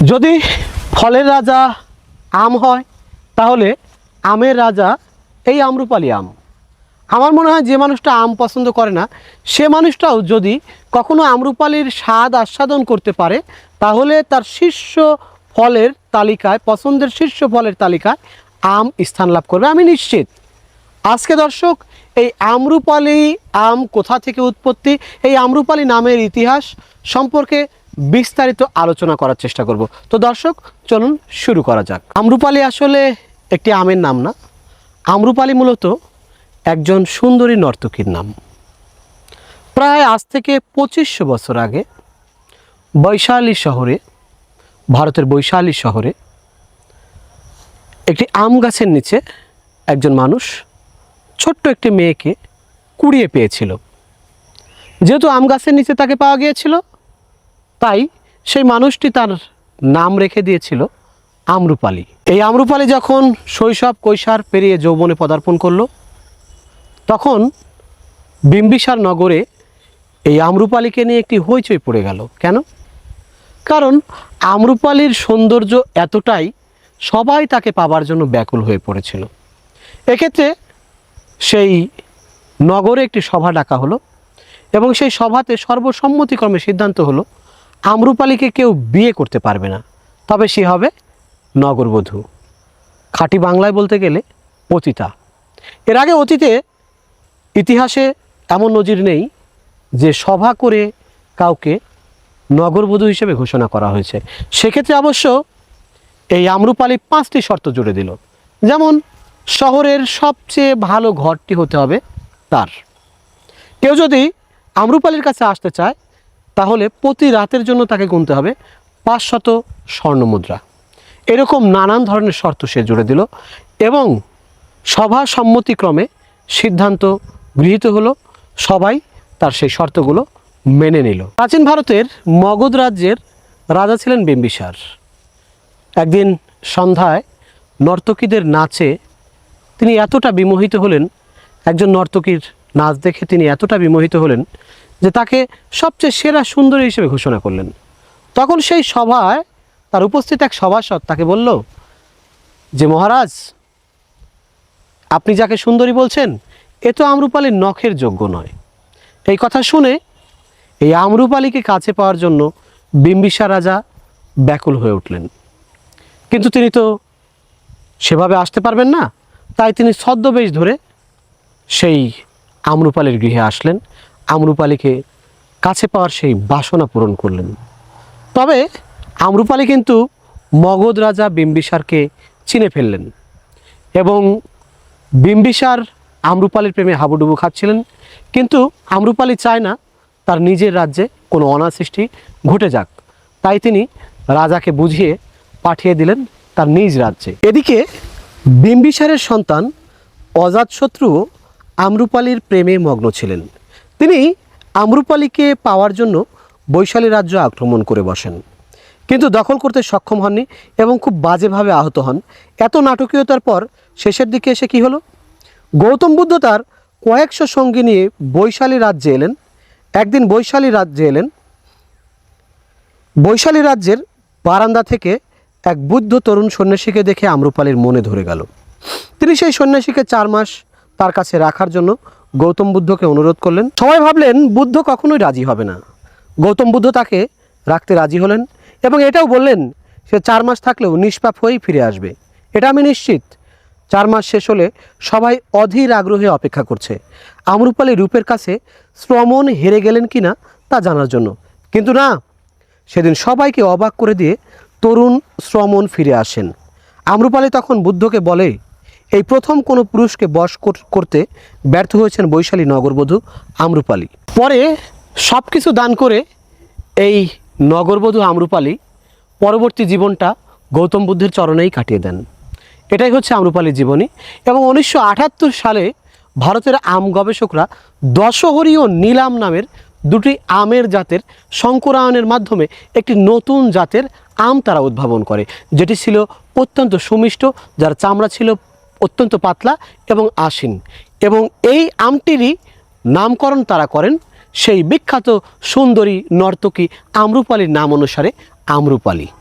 যদি ফলের রাজা আম হয়, তাহলে আমের রাজা এই আম্রপালি আম। আমার মনে হয় যে মানুষটা আম পছন্দ করে না, সে মানুষটাও যদি কখনো আম্রপালির স্বাদ আস্বাদন করতে পারে, তাহলে তার শীর্ষ ফলের তালিকায়, পছন্দের শীর্ষ ফলের তালিকায় আম স্থান লাভ করবে। আমি নিশ্চিত। আজকে দর্শক, এই আম্রপালি আম কোথা থেকে উৎপত্তি? এই আম্রপালি নামের ইতিহাস সম্পর্কে বিস্তারিত আলোচনা করার চেষ্টা করব। তো দর্শক, চলুন শুরু করা যাক। আম্রপালি আসলে একটি আমের নাম না। আম্রপালি মূলত একজন সুন্দরী নর্তকীর নাম। প্রায় আজ থেকে পঁচিশশো বছর আগে বৈশালী শহরে, ভারতের বৈশালী শহরে একটি আম গাছের নিচে একজন মানুষ ছোট্ট একটি মেয়েকে কুড়িয়ে পেয়েছিল। যেহেতু আম গাছের নিচে তাকে পাওয়া গিয়েছিল তাই সেই মানুষটি তার নাম রেখে দিয়েছিল আমরুপালি। এই আমরুপালি যখন শৈশব কৈশার পেরিয়ে যৌবনে পদার্পণ করল, তখন বিম্বিসার নগরে এই আমরুপালিকে নিয়ে একটি হইচই পড়ে গেল। কেন? কারণ আমরুপালির সৌন্দর্য এতটাই সবাই তাকে পাবার জন্য ব্যাকুল হয়ে পড়েছিল। এক্ষেত্রে সেই নগরে একটি সভা ডাকা হলো এবং সেই সভাতে সর্বসম্মতিক্রমে সিদ্ধান্ত হলো আমরুপালিকে কেউ বিয়ে করতে পারবে না। তবে সে হবে নগরবধূ খাঁটি বাংলায় বলতে গেলে অতীতা। এর আগে অতীতে ইতিহাসে এমন নজির নেই যে সভা করে কাউকে নগরবধূ হিসেবে ঘোষণা করা হয়েছে। সেক্ষেত্রে অবশ্য এই আমরুপালি পাঁচটি শর্ত জুড়ে দিল। যেমন, শহরের সবচেয়ে ভালো ঘরটি হতে হবে তার। কেউ যদি আমরুপালির কাছে আসতে চায় তাহলে প্রতি রাতের জন্য তাকে গুনতে হবে পাঁচশত স্বর্ণমুদ্রা এরকম নানান ধরনের শর্ত সে জুড়ে দিল এবং সভা সম্মতিক্রমে সিদ্ধান্ত গৃহীত হলো, সবাই তার সেই শর্তগুলো মেনে নিল। প্রাচীন ভারতের মগধ রাজ্যের রাজা ছিলেন বিম্বিসার। একদিন সন্ধ্যায় নর্তকীদের নাচে তিনি এতটা বিমোহিত হলেন, একজন নর্তকীর নাচ দেখে তিনি এতটা বিমোহিত হলেন যে তাকে সবচেয়ে সেরা সুন্দরী হিসেবে ঘোষণা করলেন। তখন সেই সভায় তার উপস্থিত এক সভাসদ তাকে বলল, যে মহারাজ, আপনি যাকে সুন্দরী বলছেন, এ তো আমরুপালির নখের যোগ্য নয়। এই কথা শুনে এই আমরুপালিকে কাছে পাওয়ার জন্য বিম্বিসা রাজা ব্যাকুল হয়ে উঠলেন। কিন্তু তিনি তো সেভাবে আসতে পারবেন না, তাই তিনি ছদ্মবেশ ধরে সেই আমরুপালির গৃহে আসলেন। আমরুপালিকে কাছে পাওয়ার সেই বাসনা পূরণ করলেন। তবে আমরুপালি কিন্তু মগধ রাজা বিম্বিসারকে চিনে ফেললেন এবং বিম্বিসার আমরুপালির প্রেমে হাবুডুবু খাচ্ছিলেন। কিন্তু আমরুপালি চায় না তার নিজের রাজ্যে কোনো অনাসৃষ্টি ঘটে যাক। তাই তিনি রাজাকে বুঝিয়ে পাঠিয়ে দিলেন তার নিজ রাজ্যে। এদিকে বিম্বিসারের সন্তান অজাতশত্রুও আমরুপালির প্রেমে মগ্ন ছিলেন। তিনি আমরুপালিকে পাওয়ার জন্য বৈশালী রাজ্য আক্রমণ করে বসেন। কিন্তু দখল করতে সক্ষম হননি এবং খুব বাজেভাবে আহত হন। এত নাটকীয়তার পর শেষের দিকে এসে কি হলো? গৌতম বুদ্ধ তার কয়েকশো সঙ্গী নিয়ে বৈশালী রাজ্যে এলেন। একদিন বৈশালী রাজ্যে এলেন। বৈশালী রাজ্যের বারান্দা থেকে এক বুদ্ধ তরুণ সন্ন্যাসীকে দেখে আম্রপালির মনে ধরে গেল। তিনি সেই সন্ন্যাসীকে চার মাস তার কাছে রাখার জন্য গৌতম বুদ্ধকে অনুরোধ করলেন। সবাই ভাবলেন, বুদ্ধ কখনোই রাজি হবে না। গৌতম বুদ্ধ তাকে রাখতে রাজি হলেন এবং এটাও বললেন, সে চার মাস থাকলেও নিষ্পাপ হয়েই ফিরে আসবে। এটা আমি নিশ্চিত। চার মাস শেষ হলে সবাই অধীর আগ্রহে অপেক্ষা করছে। আমরুপালি রূপের কাছে শ্রমণ হেরে গেলেন কিনা তা জানার জন্য। কিন্তু না, সেদিন সবাইকে অবাক করে দিয়ে তরুণ শ্রমণ ফিরে আসেন। আম্রপালি তখন বুদ্ধকে বলে এই প্রথম কোনো পুরুষকে বশ কর- করতে ব্যর্থ হয়েছেন বৈশালী নগরবধূ আম্রপালি। পরে সব কিছু দান করে এই নগরবধূ আম্রপালি পরবর্তী জীবনটা গৌতম বুদ্ধের চরণেই কাটিয়ে দেন। এটাই হচ্ছে আম্রপালির জীবনী এবং উনিশশো আটাত্তর সালে ভারতের আম গবেষকরা দশহরি ও নীলাম নামের দুটি আমের জাতের সংকরায়নের মাধ্যমে একটি নতুন জাতের আম তারা উদ্ভাবন করে, যেটি ছিল অত্যন্ত সুমিষ্ট, যার চামড়া ছিল অত্যন্ত পাতলা এবং আসীন এবং এই আমটিরই নামকরণ তারা করেন সেই বিখ্যাত সুন্দরী নর্তকী আমরুপালির নাম অনুসারে আমরুপালি।